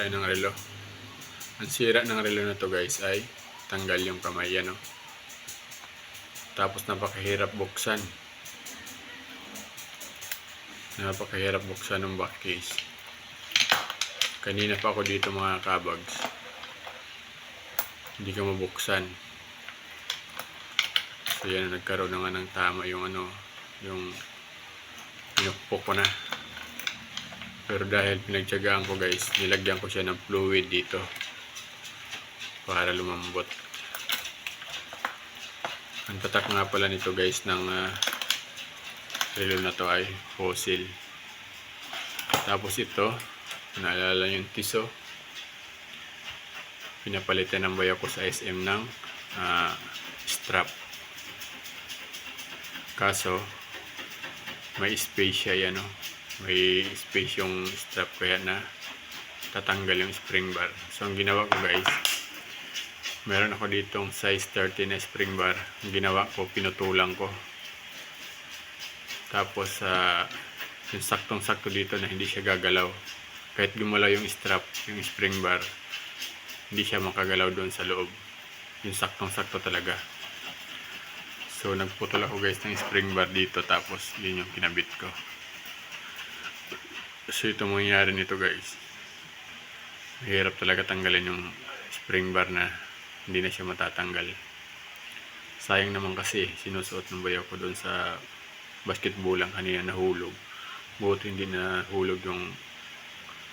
tayo ng relo. Ang sira ng relo na to guys ay tanggal yung kamay yan. Oh. Tapos napakahirap buksan. Napakahirap buksan ng back case. Kanina pa ako dito mga kabags. Hindi ka mabuksan. So yan, nagkaroon na nga ng tama yung ano, yung pinukpok ko na. Pero dahil pinagtyagaan ko guys, nilagyan ko siya ng fluid dito para lumambot. Ang tatak nga pala nito guys ng uh, relo na to ay fossil. Tapos ito, naalala yung tiso. Pinapalitan ng bayo ko sa SM ng ah, strap. Kaso, may space siya yan, no? May space yung strap kaya na tatanggal yung spring bar. So, ang ginawa ko guys, meron ako ditong size 30 na spring bar. Ang ginawa ko, pinutulang ko. Tapos, sa yung saktong-sakto dito na hindi siya gagalaw. Kahit gumalaw yung strap, yung spring bar, hindi siya makagalaw doon sa loob. Yung saktong-sakto talaga. So, nagputol ako guys ng spring bar dito tapos yun yung kinabit ko. So, ito mangyayari nito guys. Mahirap talaga tanggalin yung spring bar na hindi na siya matatanggal. Sayang naman kasi sinusuot ng bayaw ko doon sa basketball lang kanina nahulog. Buti hindi nahulog yung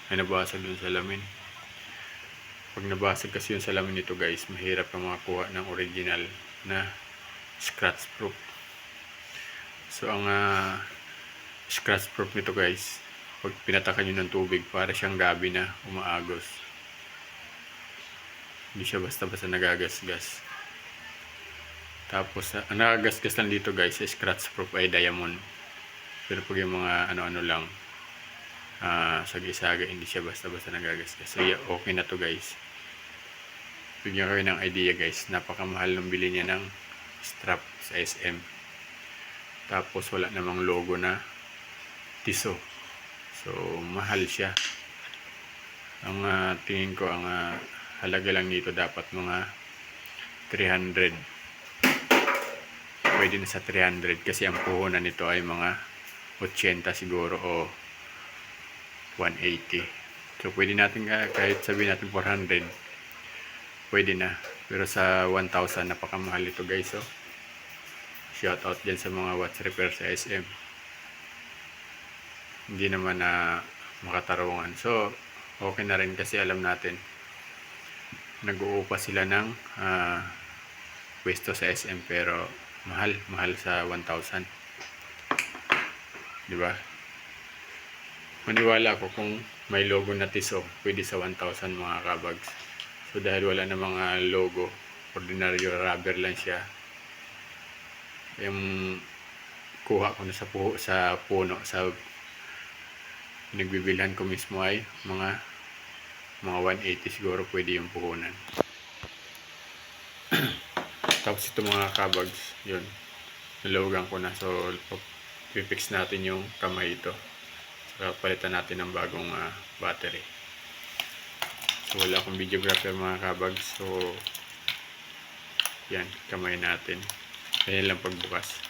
ay nabasag doon sa lamin. Pag nabasag kasi yung salamin nito guys, mahirap ka makakuha ng original na scratch proof. So ang ah, scratch proof nito guys, pag pinatakan nyo ng tubig, para siyang gabi na umaagos. Hindi siya basta-basta nagagasgas. Tapos, ah, ang nagagasgas lang dito guys, scratch proof ay diamond. Pero pag yung mga ano-ano lang, ah sagi-saga, hindi siya basta-basta nagagasgas. So, yeah, okay na to guys. Bigyan kayo ng idea guys, napakamahal ng bili niya ng strap sa SM. Tapos wala namang logo na tiso. So, mahal siya. Ang ah, tingin ko, ang ah, halaga lang nito dapat mga 300. Pwede na sa 300 kasi ang puhunan nito ay mga 80 siguro o 180. So, pwede natin ah, kahit sabihin natin 400, pwede na. Pero sa 1,000, napakamahal ito guys. Oh. Shout out dyan sa mga watch repair sa SM. Hindi naman na makatarungan. So, okay na rin kasi alam natin nag-uupa sila ng ah, pwesto sa SM pero mahal, mahal sa 1,000. Di ba? Maniwala ako kung may logo na tiso, pwede sa 1,000 mga kabags. So dahil wala na mga logo, ordinaryo rubber lang siya. Yung kuha ko na sa puno, sa puno, sa pinagbibilhan ko mismo ay mga mga 180 siguro pwede yung puhunan. Tapos ito mga kabags, yun. Nalawagan ko na. So, pipix natin yung kamay ito. Saka palitan natin ng bagong ah, battery. So, wala akong videographer mga kabags. So, yan, kamay natin. Ganyan lang pagbukas.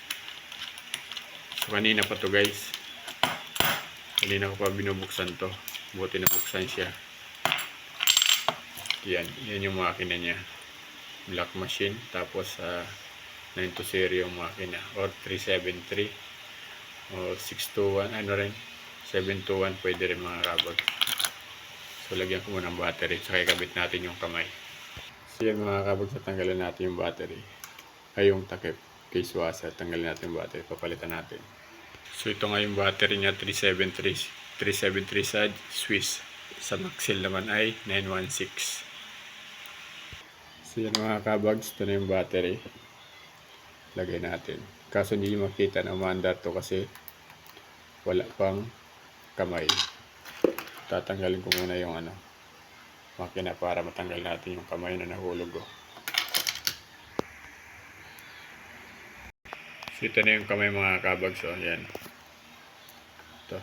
So, kanina pa to guys. Kanina ko pa binubuksan to. Buti na buksan siya. Yan, yan yung makina niya. Black machine. Tapos, uh, 920 yung makina. Or 373. O 621. Ano rin. 721 pwede rin mga kabag. So, lagyan ko muna ng battery. Saka ikabit natin yung kamay. So, yan mga kabag. So, tanggalin natin yung battery. Ay, yung takip. Case washer. Tanggalin natin yung battery. Papalitan natin. So, ito nga yung battery niya. 373. 373 sa Swiss. Sa Maxell naman ay 916. So yan mga kabags, ito na yung battery. Lagay natin. Kaso hindi makita na umandar to kasi wala pang kamay. Tatanggalin ko muna yung ano, makina para matanggal natin yung kamay na nahulog ko. So ito na yung kamay mga kabags. So yan. Ito.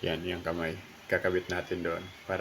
Yan yung kamay. Kakabit natin doon para